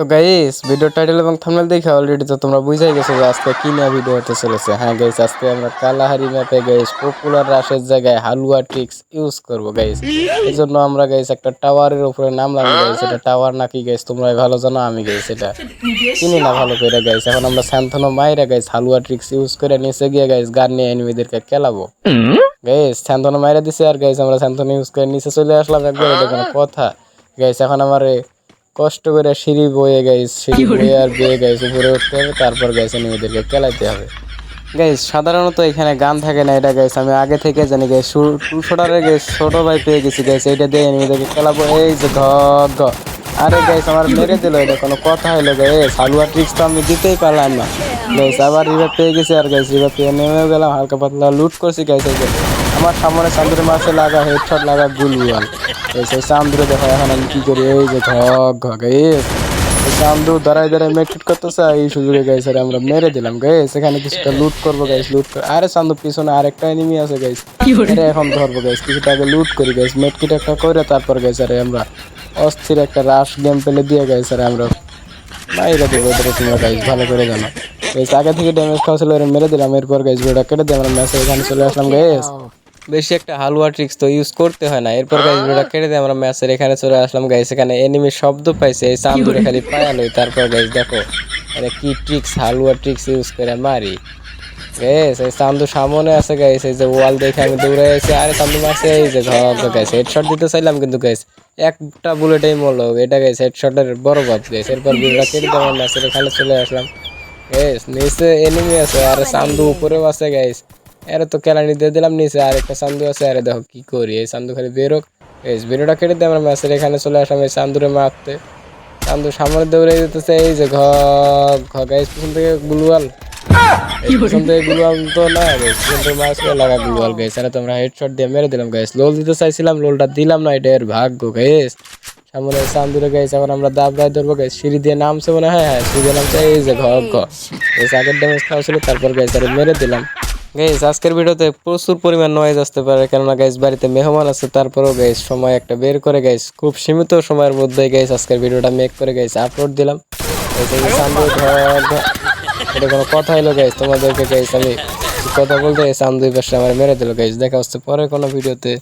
তো guys video title এবং thumbnail দেখে অলরেডি তো তোমরা বুঝাই গেছো যে আজকে কি নিয়ে ভিডিও হতে চলেছে। হ্যাঁ গাইস আজকে আমরা কালাহারি ম্যাপে গাইস পপুলার রাশের জায়গায় হালুয়া ট্রিক্স ইউজ করব গাইস এই জন্য আমরা গাইস একটা টাওয়ারের উপরে নামলাম গাইস এটা টাওয়ার নাকি গাইস তোমরা ভালো জানো, আমি গাইস এটা চিনি না ভালো করে গাইস এখন আমরা স্যান্থনো মাইরা গাইস হালুয়া ট্রিক্স ইউজ করে নিচে গিয়ে গাইস গান নিয়ে এনিমিদেরকে খেলাবো। গাইস স্যান্থনো মাইরা দিছে আর গাইস আমরা স্যান্থনো ইউজ করে নিচে চলে আসলাম একবার এটা কোনো কথা। গাইস এখন আমার কষ্ট করে সিঁড়ি বয়ে গাইস সিঁড়ি বয়ে আর বয়ে গাইস উপরে উঠতে হবে তারপর গাইছে এনিমিদেরকে খেলাইতে হবে। গাইস সাধারণত এখানে গান থাকে না এটা গাইস আমি আগে থেকে জানি গাইস টু শোটারে গাইস ছোট ভাই পেয়ে গেছি গাইছে এটা দিয়ে এনিমিদেরকে খেলাবো এই যে ঘ ঘ। আরে গাইস আমার মেরে দিল এটা কোনো কথা হলো গাইস হালুয়া ট্রিক্স তো আমি দিতেই পারলাম না। গাইস আবার রিভার পেয়ে গেছি আর গাইস রিভার পেয়ে নেমেও গেলাম হালকা পাতলা লুট করছি গাইস এই আমার সামনে চান্দুরের মাসে লাগা হেডশট লাগা গুলওয়াল এই সেই চান্দুরে দেখো এখন আমি কি করি? এই যে ঘ ঘ গাইস এই চান্দু দাঁড়ায় দাঁড়ায় মেট্রিট করতেছে এই সুযোগে গাইস আরে আমরা মেরে দিলাম গাইস এখানে কিছুটা লুট করব গাইস লুট আরে চান্দু পিছনে আরেকটা এনিমি আছে গাইস আরে এখন ধরবো গাইস কিছুটা আগে লুট করি গাইস মেটকিট একটা করে তারপর গাইস আরে আমরা অস্থির একটা রাশ গেম পেলে দিয়ে গাইস আরে আমরা। মাইরা দেবো এটা তোমরা গাইস ভালো করে জানো। গাইস আগে থেকে ড্যামেজ খাওয়া ছিল মেরে দিলাম, এরপর গাইস ভিডিওটা কেটে দিয়ে আমরা ম্যাচে এখানে চলে আসলাম গাইস বেশি একটা হালুয়া ট্রিক্স তো ইউজ করতে হয় না, এরপর গাইস ভিডিওটা কেটে দিয়ে আমরা ম্যাচের এখানে চলে আসলাম গাইস এখানে এনিমি শব্দ পাইছে, এই চান্দুরে খালি পায়ালই তারপর গাইস দেখো এটা কি ট্রিক্স হালুয়া ট্রিক্স ইউজ করে, মারি। গাইস এই চান্দু সামনে আছে গাইস এই যে ওয়াল দেখে আমি দৌড়ে এসে আরে চান্দু মারছে, এই যে ঘর গাইস হেডশট দিতে চাইলাম কিন্তু গাইস একটা বুলেটেই মরলো। এটা গাইস হেডশটের বড় বাপ গাইস এরপর ভিডিওটা কেটে দিয়ে আমরা ম্যাচের এখানে চলে আসলাম। গাইস নিচে এনিমি আছে আরে চান্দু উপরেও আছে গাইস আরে তো কেলানি দিয়ে দিলাম নিচে আর একটা চান্দু আছে। আরে দেখো কি করি এই চান্দু খালি বেরোক গাইস ভিডিওটা কেটে দিয়ে আমরা ম্যাচের এখানে চলে আসলাম এই চান্দুরে মারতে। চান্দু সামনে দৌড়ে যেতেছে এই যে ঘ ঘ গাইস পিছন থেকে গুলওয়াল তারপর মেরে দিলাম। আজকের ভিডিওতে প্রচুর পরিমাণ নয়েজ আসতে পারে, কেননা গাইস বাড়িতে মেহমান আছে, তারপরেও গাইস সময় একটা বের করে গাইস খুব সীমিত সময়ের মধ্যে গাইস আজকের ভিডিওটা মেক করে গাইস আপলোড দিলাম। এটা কোনো কথা হলো গাইজ তোমাদেরকে গাইজ আমি কথা বলতে চান্দু পাশে আমার মেরে দিল গাইজ দেখা হচ্ছে পরে কোনো ভিডিওতে